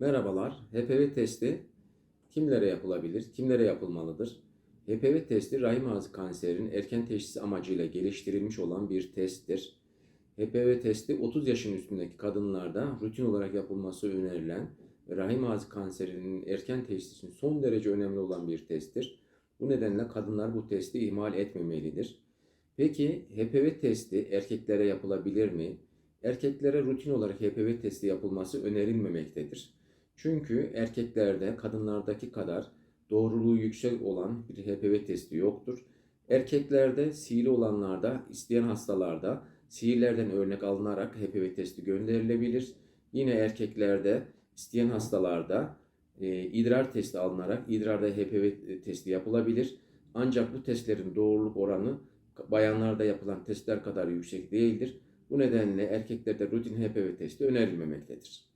Merhabalar. HPV testi kimlere yapılabilir, kimlere yapılmalıdır? HPV testi rahim ağzı kanserinin erken teşhisi amacıyla geliştirilmiş olan bir testtir. HPV testi 30 yaşın üstündeki kadınlarda rutin olarak yapılması önerilen rahim ağzı kanserinin erken teşhisi için son derece önemli olan bir testtir. Bu nedenle kadınlar bu testi ihmal etmemelidir. Peki HPV testi erkeklere yapılabilir mi? Erkeklere rutin olarak HPV testi yapılması önerilmemektedir. Çünkü erkeklerde kadınlardaki kadar doğruluğu yüksek olan bir HPV testi yoktur. Erkeklerde sihirli olanlarda, isteyen hastalarda sihirlerden örnek alınarak HPV testi gönderilebilir. Yine erkeklerde isteyen hastalarda e, idrar testi alınarak idrarda HPV testi yapılabilir. Ancak bu testlerin doğruluk oranı bayanlarda yapılan testler kadar yüksek değildir. Bu nedenle erkeklerde rutin HPV testi önerilmemektedir.